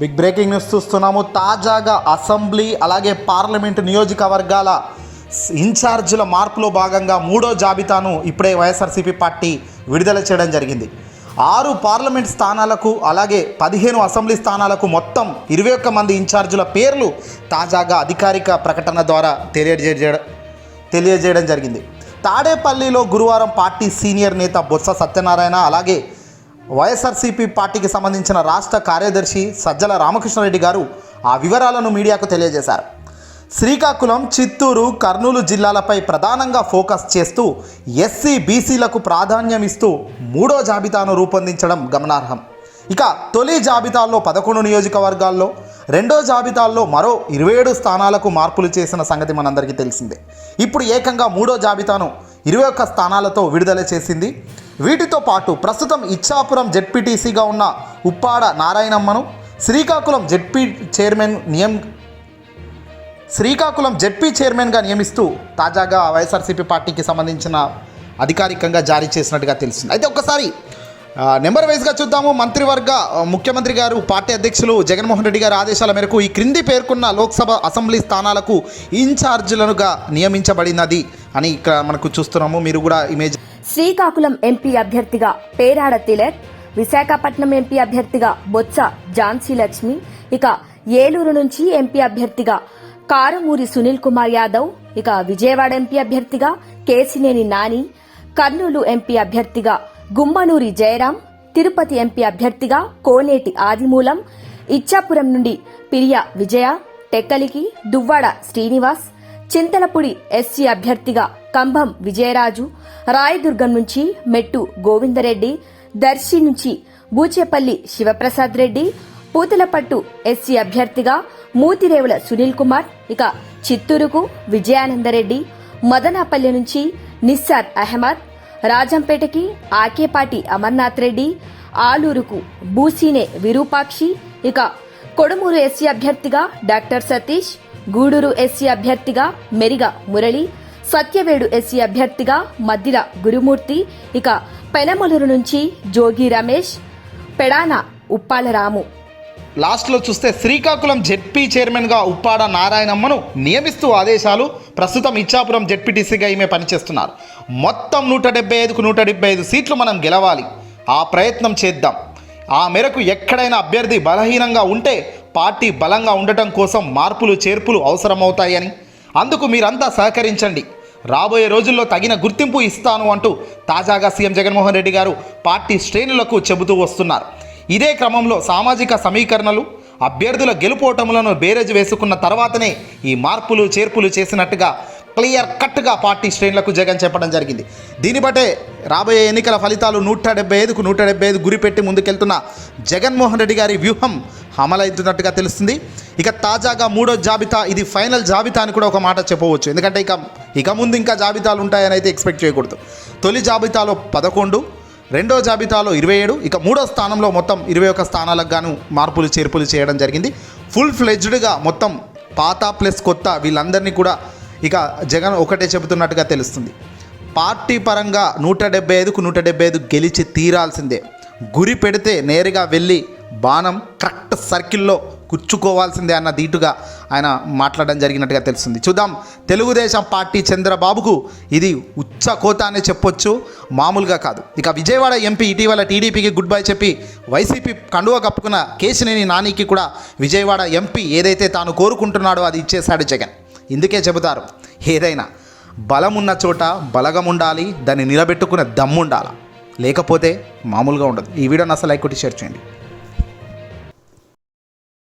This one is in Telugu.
బిగ్ బ్రేకింగ్ న్యూస్ చూస్తున్నాము. తాజాగా అసెంబ్లీ అలాగే పార్లమెంటు నియోజకవర్గాల ఇన్ఛార్జీల మార్పులో భాగంగా మూడో జాబితాను ఇప్పుడే వైఎస్ఆర్సీపీ పార్టీ విడుదల చేయడం జరిగింది. ఆరు పార్లమెంట్ స్థానాలకు అలాగే పదిహేను అసెంబ్లీ స్థానాలకు మొత్తం ఇరవై ఒక్క మంది ఇన్ఛార్జీల పేర్లు తాజాగా అధికారిక ప్రకటన ద్వారా తెలియజేయడం తెలియజేయడం జరిగింది. తాడేపల్లిలో గురువారం పార్టీ సీనియర్ నేత బొత్స సత్యనారాయణ అలాగే వైఎస్ఆర్సీపీ పార్టీకి సంబంధించిన రాష్ట్ర కార్యదర్శి సజ్జల రామకృష్ణారెడ్డి గారు ఆ వివరాలను మీడియాకు తెలియజేశారు. శ్రీకాకుళం చిత్తూరు కర్నూలు జిల్లాలపై ప్రధానంగా ఫోకస్ చేస్తూ ఎస్సీ బీసీలకు ప్రాధాన్యం ఇస్తూ మూడో జాబితాను రూపొందించడం గమనార్హం. ఇక తొలి జాబితాల్లో పదకొండు నియోజకవర్గాల్లో రెండో జాబితాల్లో మరో ఇరవై ఏడు స్థానాలకు మార్పులు చేసిన సంగతి మనందరికీ తెలిసిందే. ఇప్పుడు ఏకంగా మూడో జాబితాను ఇరవై ఒక్క స్థానాలతో విడుదల చేసింది వీటితో పాటు ప్రస్తుతం ఇచ్చాపురం జెడ్పీటీసీగా ఉన్న ఉప్పాడ నారాయణమ్మను శ్రీకాకుళం జెడ్పీ చైర్మన్ నియం శ్రీకాకుళం జెడ్పీ చైర్మన్గా నియమిస్తూ తాజాగా వైఎస్ఆర్సీపీ పార్టీకి సంబంధించిన అధికారికంగా జారీ చేసినట్టుగా తెలిసింది. అయితే ఒక్కసారి నెంబర్ వైజ్గా చూద్దాము. మంత్రివర్గ ముఖ్యమంత్రి గారు పార్టీ అధ్యక్షులు జగన్మోహన్ రెడ్డి గారి ఆదేశాల మేరకు ఈ క్రింది పేర్కొన్న లోక్సభ అసెంబ్లీ స్థానాలకు ఇన్ఛార్జ్లనుగా నియమించబడినది అని ఇక్కడ మనకు చూస్తున్నాము. మీరు కూడా ఇమేజ్ శ్రీకాకుళం ఎంపీ అభ్యర్థిగా పేరాడ తిలక్ విశాఖపట్నం ఎంపీ అభ్యర్థిగా బొత్స ఝాన్సీ లక్ష్మి ఇక ఏలూరు నుంచి ఎంపీ అభ్యర్థిగా కారమూరి సునీల్ కుమార్ యాదవ్ ఇక విజయవాడ ఎంపీ అభ్యర్థిగా కేసినేని నాని కర్నూలు ఎంపీ అభ్యర్థిగా గుమ్మనూరి జయరాం తిరుపతి ఎంపీ అభ్యర్థిగా కోనేటి ఆదిమూలం ఇచ్చాపురం నుండి పిరియా విజయ టెక్కలికి దువ్వాడ శ్రీనివాస్ చింతలపూడి ఎస్సీ అభ్యర్థిగా కంభం విజయరాజు రాయదుర్గం నుంచి మెట్టు గోవిందరెడ్డి దర్శి నుంచి బూచేపల్లి శివప్రసాద్ రెడ్డి పూతలపట్టు ఎస్సీ అభ్యర్థిగా మూతిరేవుల సునీల్ కుమార్ ఇక చిత్తూరుకు విజయానందరెడ్డి మదనాపల్లి నుంచి నిస్సార్ అహ్మద్ రాజంపేటకి ఆకేపాటి అమర్నాథ్ రెడ్డి ఆలూరుకు బూసీనే విరూపాక్షి ఇక కొడుమూరు ఎస్సీ అభ్యర్థిగా డాక్టర్ సతీష్ గూడూరు ఎస్సీ అభ్యర్థిగా మెరిగ మురళి సత్యవేడు ఎస్సీ అభ్యర్థిగా మద్దిల గురుమూర్తి ఇక పెనమలూరు నుంచి జోగి రమేష్ పెడాన ఉప్పాలరాము. లాస్ట్లో చూస్తే శ్రీకాకుళం జెడ్పీ చైర్మన్గా ఉప్పాడ నారాయణమ్మను నియమిస్తూ ఆదేశాలు ప్రస్తుతం ఇచ్చాపురం జెడ్పీటీసీగా ఈమె పనిచేస్తున్నారు. మొత్తం నూట డెబ్బై ఐదుకు నూట డెబ్బై ఐదు సీట్లు మనం గెలవాలి. ఆ ప్రయత్నం చేద్దాం. ఆ మేరకు ఎక్కడైనా అభ్యర్థి బలహీనంగా ఉంటే పార్టీ బలంగా ఉండటం కోసం మార్పులు చేర్పులు అవసరమవుతాయని అందుకు మీరంతా సహకరించండి. రాబోయే రోజుల్లో తగిన గుర్తింపు ఇస్తాను అంటూ తాజాగా సీఎం జగన్మోహన్ రెడ్డి గారు పార్టీ శ్రేణులకు చెబుతూ వస్తున్నారు. ఇదే క్రమంలో సామాజిక సమీకరణలు అభ్యర్థుల గెలుపోటములను బేరేజ్ వేసుకున్న తర్వాతనే ఈ మార్పులు చేర్పులు చేసినట్టుగా క్లియర్ కట్గా పార్టీ శ్రేణులకు జగన్ చెప్పడం జరిగింది. దీన్ని బట్టే రాబోయే ఎన్నికల ఫలితాలు నూట డెబ్బై ఐదుకు నూట డెబ్బై ఐదు గురిపెట్టి ముందుకెళ్తున్న జగన్మోహన్ రెడ్డి గారి వ్యూహం అమలవుతున్నట్టుగా తెలుస్తుంది. ఇక తాజాగా మూడో జాబితా ఇది ఫైనల్ జాబితా అని కూడా ఒక మాట చెప్పవచ్చు. ఎందుకంటే ఇక ఇక ముందు ఇంకా జాబితాలు ఉంటాయని అయితే ఎక్స్పెక్ట్ చేయకూడదు. తొలి జాబితాలో పదకొండు రెండో జాబితాలో ఇరవై ఏడు ఇక మూడో స్థానంలో మొత్తం ఇరవై ఒక్క స్థానాలకు గాను మార్పులు చేర్పులు చేయడం జరిగింది. ఫుల్ ఫ్లెడ్జ్డ్గా మొత్తం పాత ప్లస్ కొత్త వీళ్ళందరినీ కూడా ఇక జగన్ ఒకటే చెబుతున్నట్టుగా తెలుస్తుంది. పార్టీ పరంగా నూట డెబ్బై ఐదుకు నూట డెబ్బై ఐదు గెలిచి తీరాల్సిందే. గురి పెడితే నేరుగా వెళ్ళి బాణం కరెక్ట్ సర్కిల్లో కూర్చుకోవాల్సిందే అన్న ధీటుగా ఆయన మాట్లాడడం జరిగినట్టుగా తెలుస్తుంది. చూద్దాం తెలుగుదేశం పార్టీ చంద్రబాబుకు ఇది ఉచ్చ కోత అనే చెప్పొచ్చు మామూలుగా కాదు. ఇక విజయవాడ ఎంపీ ఇటీవల టీడీపీకి గుడ్ బై చెప్పి వైసీపీ కండువ కప్పుకున్న కేశినేని నానికి కూడా విజయవాడ ఎంపీ ఏదైతే తాను కోరుకుంటున్నాడో అది ఇచ్చేశాడు జగన్. ఇందుకే చెబుతారు ఏదైనా బలమున్న చోట బలగం ఉండాలి దాన్ని నిలబెట్టుకునే దమ్ముండాలి? లేకపోతే మామూలుగా ఉండదు. ఈ వీడియోని అసలు లైక్ కొట్టి షేర్ చేయండి.